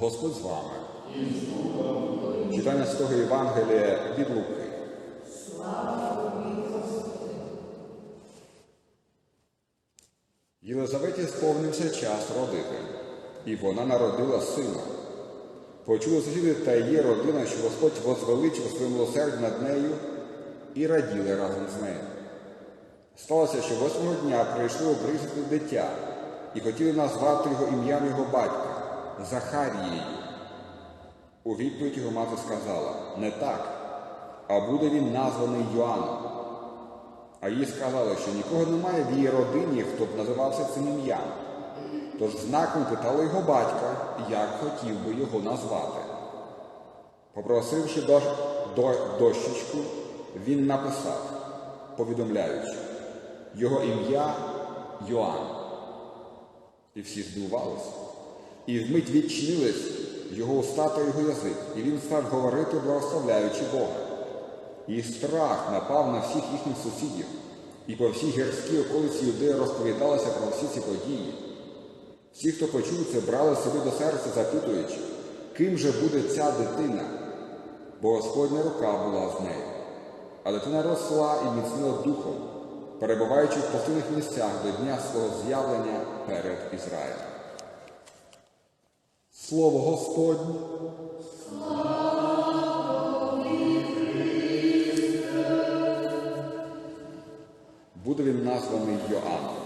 Господь з вами. Читання Святого Євангелія від Луки. Єлизаветі сповнився час родити, і вона народила сина. Почули сусіди та її родина, що Господь возвеличив своє милосердя над нею і раділи разом з нею. Сталося, що восьмого дня прийшли обрізати дитя і хотіли назвати його ім'ям його батька Захарією. У відповідь його мати сказала не так, а буде він названий Йоанном. А їй сказали, що нікого немає в її родині, хто б називався цим ім'ям. Тож знаком питали його батька, як хотів би його назвати. Попросивши до, до, дощечку, він написав, повідомляючи, його ім'я Йоанн. І всі здивувалися. І вмить відчинились його уста та його язик, і він став говорити, благословляючи Бога. І страх напав на всіх їхніх сусідів, і по всій гірській околиці юдеї розповідалося про всі ці події. Всі, хто почув це, брали собі до серця, запитуючи, ким же буде ця дитина, бо Господня рука була з нею. А дитина росла і міцнила духом, перебуваючи в постійних місцях до дня свого з'явлення перед Ізраїлем. Слово Господнє. Буде він названий Йоанном.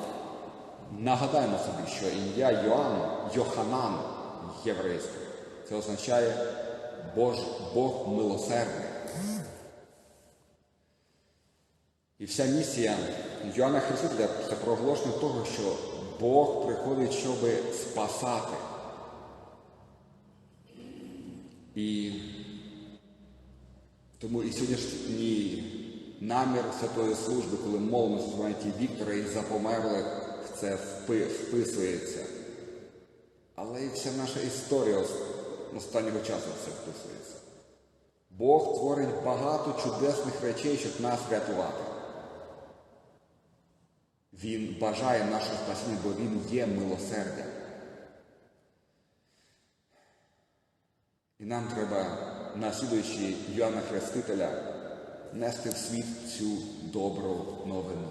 Нагадаємо собі, що ім'я Йоанн Йоханан єврейське. Це означає Бож, Бог милосердний. І вся місія Йоанна Хрестителя це проголошення того, що Бог приходить, щоб спасати. І тому і сьогоднішній намір Святої служби, коли молимося пам'яті Віктора і за померлих, в це вписується. Але і вся наша історія останнього часу це вписується. Бог творить багато чудесних речей, щоб нас врятувати. Він бажає нашого спасіння, бо Він є милосердям. І нам треба, наслідуючи Йоанна Хрестителя, нести в світ цю добру новину.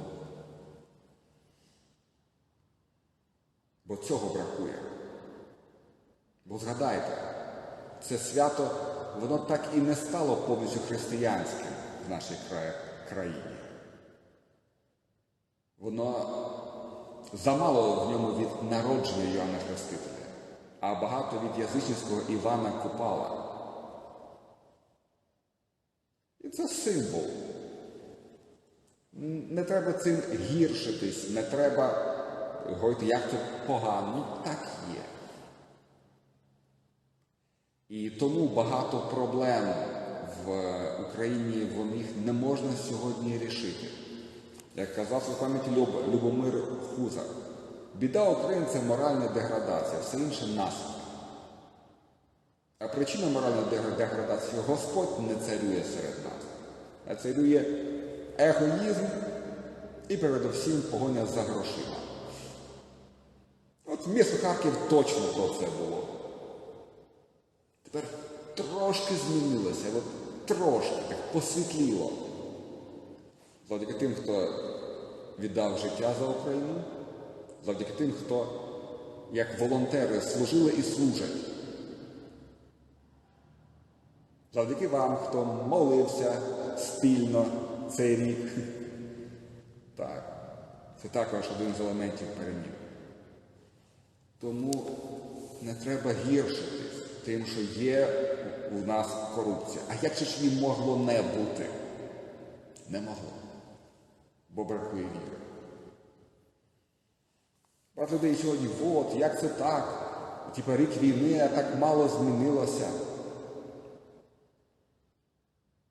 Бо цього бракує. Бо згадайте, це свято, воно так і не стало повністю християнським в нашій кра- країні. Воно замало в ньому від народження Йоанна Хрестителя, а багато від язичницького Івана Купала. І це символ. Не треба цим гіршитись, не треба говорити, як це погано. Ну, так є. І тому багато проблем в Україні в не можна сьогодні рішити. Як казав у пам'яті Люб- Любомир Хузар, біда України це моральна деградація, все інше наслідки. А причина моральної деградації Господь не царює серед нас, а царює егоїзм і передусім погоня за грошима. От місто Харків точно про це було. Тепер трошки змінилося, от трошки так посвітліло. Завдяки тим, хто віддав життя за Україну, завдяки тим, хто як волонтери служили і служать. Завдяки вам, хто молився спільно цей рік. Так, це також один з елементів перемін. Тому не треба гіршитись тим, що є у нас корупція. А як же ж її могло не бути? Не могло. Бо бракує віри. Багато людей сьогодні, от, як це так? Типа рік війни, а так мало змінилося.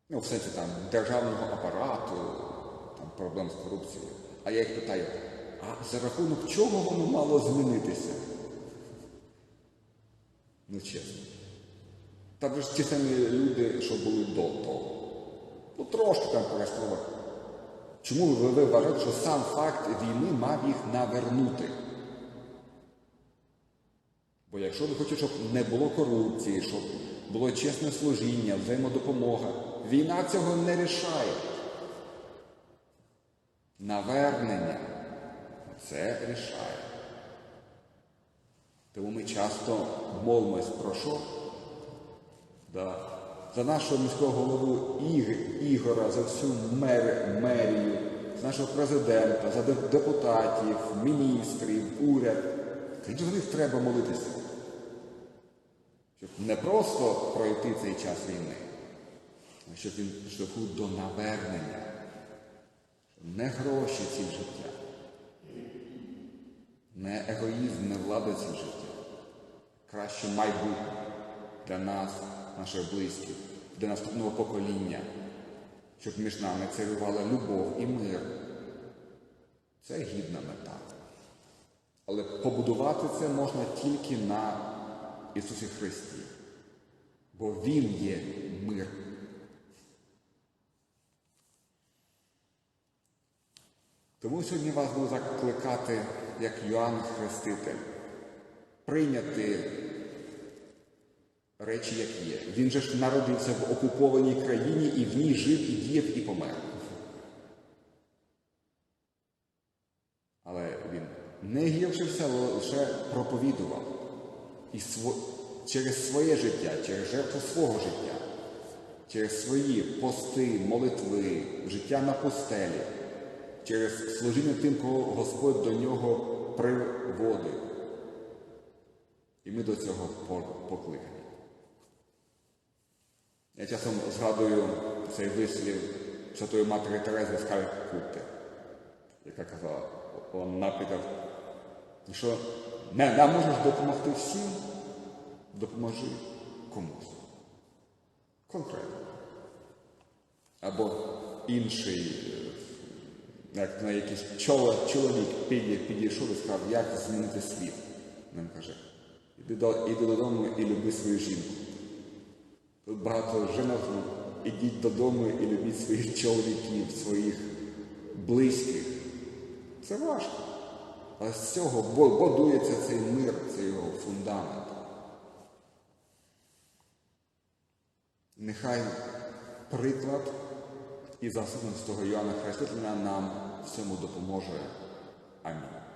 Ну, в сенсі там державного апарату, там проблем з корупцією. А я їх питаю, а за рахунок чого воно мало змінитися? Ну чесно. Там же ж ті самі люди, що були до того. Ну трошки там перестрова. Чому ви, ви вважаєте, що сам факт війни мав їх навернути? Бо якщо ви хочете, щоб не було корупції, щоб було чесне служіння, взаємодопомога, війна цього не рішає. Навернення це рішає. Тому ми часто молимось про що? Да. За нашого міського голову Ігора, за всю мер, мерію, за нашого президента, за депутатів, міністрів, уряд. За них треба молитися. Щоб не просто пройти цей час війни, а щоб він підштовхнув до навернення. Щоб не гроші ці життя, не егоїзм, не влада ці життя. Краще майбутнє для нас, наших близьких, для наступного покоління, щоб між нами царювала любов і мир. Це гідна мета. Але побудувати це можна тільки на Ісусі Христі, бо Він є мир. Тому сьогодні вас буду закликати, як Йоанн Хреститель, прийняти речі, як є. Він же ж народився в окупованій країні і в ній жив, і діяв, і помер. Але він не гіршився, лише проповідував. І сво... через своє життя, через жертву свого життя, через свої пости, молитви, життя на пустелі, через служіння тим, кого Господь до нього приводив. І ми до цього по- покликані. Я часом згадую цей вислів Святої Матері Терези з Калькутти, яка казала, он, наприклад, що не, не можеш допомогти всім, допоможи комусь. Конкретно. Або інший, е, як на якийсь чоло- чоловік підійшов і сказав, як змінити світ. Він каже, іди додому і люби свою жінку. Тут багато жінок, ну, ідіть додому і любіть своїх чоловіків, своїх близьких. Це важко. Але з цього будується цей мир, цей його фундамент. Нехай приклад і заступництво Йоанна Хрестителя нам всьому допоможе. Амінь.